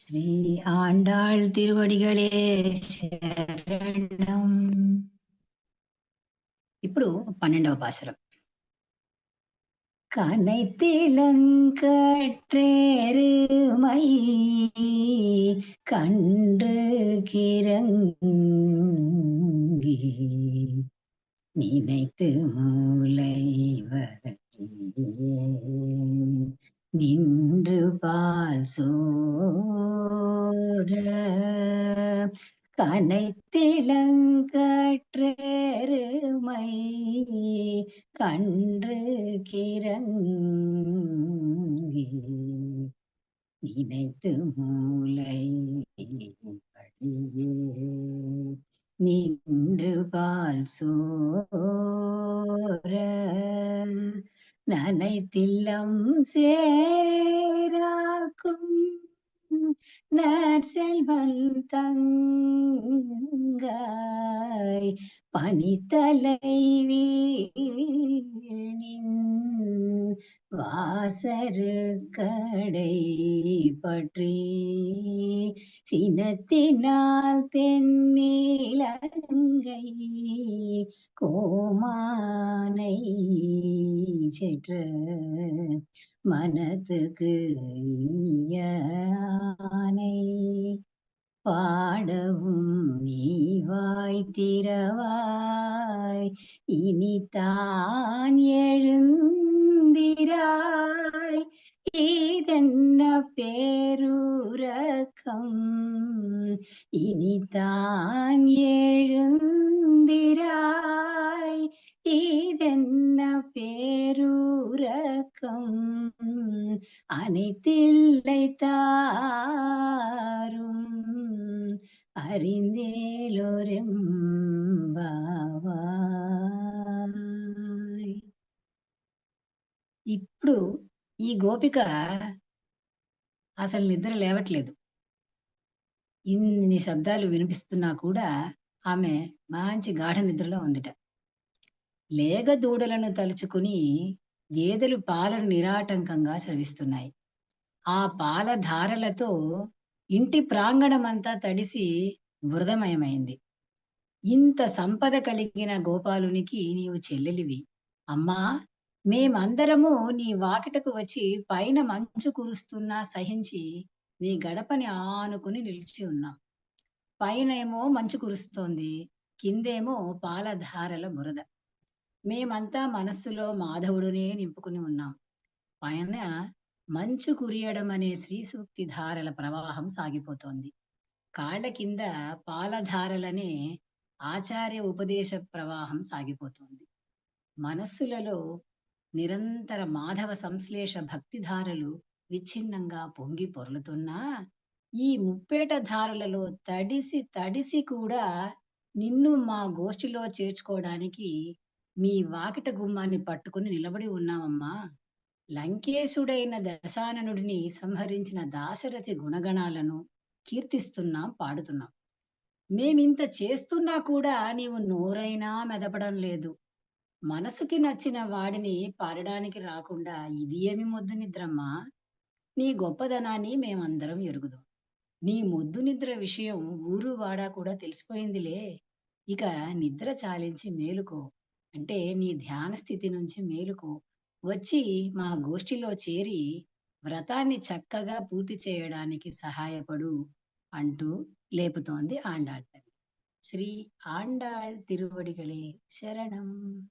ஸ்ரீ ஆண்டாள் திருவடிகளே శరణం ఇప్పుడు పన్నెండవ పాశరం கனைத்திலங்கற்றேருமை கன்று கிறங்கி நினைத்து மூளை நின்று கனைத்திலங்கற்றேருமை கன்று கிறங்கி நினைத்து மூளை வழியே நின்று பால் சோர நனைத்தில்லம் சேராக்கும் நற்செல்வன் தங்காய் பனித்தலை வீணின் வாசரு கடை பற்றி சினத்தினால் தென்னிலங்கை கோமானை செற்று மனத்துக்கு இனியானை பாடவும் நீ வாய் திறவாய் இனி നീരായി. ഇതെന്ന പേരൂരക്കം ഇനി താൻ എഴുന്തിരായി. ഇതെന്ന പേരൂരക്കം അനത്തില്லை താരും. അറിന്തേലൊരും ఇప్పుడు ఈ గోపిక అసలు నిద్ర లేవట్లేదు. ఇన్ని శబ్దాలు వినిపిస్తున్నా కూడా ఆమె మంచి గాఢ నిద్రలో ఉందిట. లేగ దూడలను తలుచుకుని గేదెలు పాలను నిరాటంకంగా స్రవిస్తున్నాయి ఆ పాల ధారలతో ఇంటి ప్రాంగణమంతా తడిసి బురదమయమైంది ఇంత సంపద కలిగిన గోపాలునికి నీవు చెల్లెలివి. అమ్మా మేమందరము నీ వాకిటకు వచ్చి పైన మంచు కురుస్తున్నా సహించి నీ గడపని ఆనుకుని నిలిచి ఉన్నాం. పైన ఏమో మంచు కురుస్తోంది కిందేమో పాలధారల బురద. మేమంతా మనస్సులో మాధవుడునే నింపుకుని ఉన్నాం. పైన మంచు కురియడం అనే శ్రీ సూక్తి ధారల ప్రవాహం సాగిపోతోంది. కాళ్ళ కింద పాలధారలనే ఆచార్య ఉపదేశ ప్రవాహం సాగిపోతోంది. మనస్సులలో నిరంతర మాధవ సంశ్లేష భక్తిధారలు విచ్ఛిన్నంగా పొంగి పొర్లుతున్నా ఈ ముప్పేట ధారలలో తడిసి తడిసి కూడా నిన్ను మా గోష్ఠిలో చేర్చుకోవడానికి మీ వాకిట గుమ్మాన్ని పట్టుకుని నిలబడి ఉన్నామమ్మా లంకేశుడైన దశాననుడిని సంహరించిన దాశరథి గుణగణాలను కీర్తిస్తున్నాం పాడుతున్నాం. మేమింత చేస్తున్నా కూడా నీవు నోరైనా మెదపడం లేదు. మనసుకి నచ్చిన వాడిని పాడడానికి రాకుండా ఇది ఏమి మొద్దు నిద్రమ్మా? నీ గొప్పదనాన్ని మేమందరం ఎరుగుదాం. నీ మొద్దు నిద్ర విషయం ఊరు వాడా కూడా తెలిసిపోయిందిలే. ఇక నిద్ర చాలించి మేలుకో. అంటే నీ ధ్యాన స్థితి నుంచి మేలుకో. వచ్చి మా గోష్ఠిలో చేరి వ్రతాన్ని చక్కగా పూర్తి చేయడానికి సహాయపడు అంటూ లేపుతోంది ఆండాళ్ తల్లి. శ్రీ ఆండాళ్ తిరువడిగళే శరణం.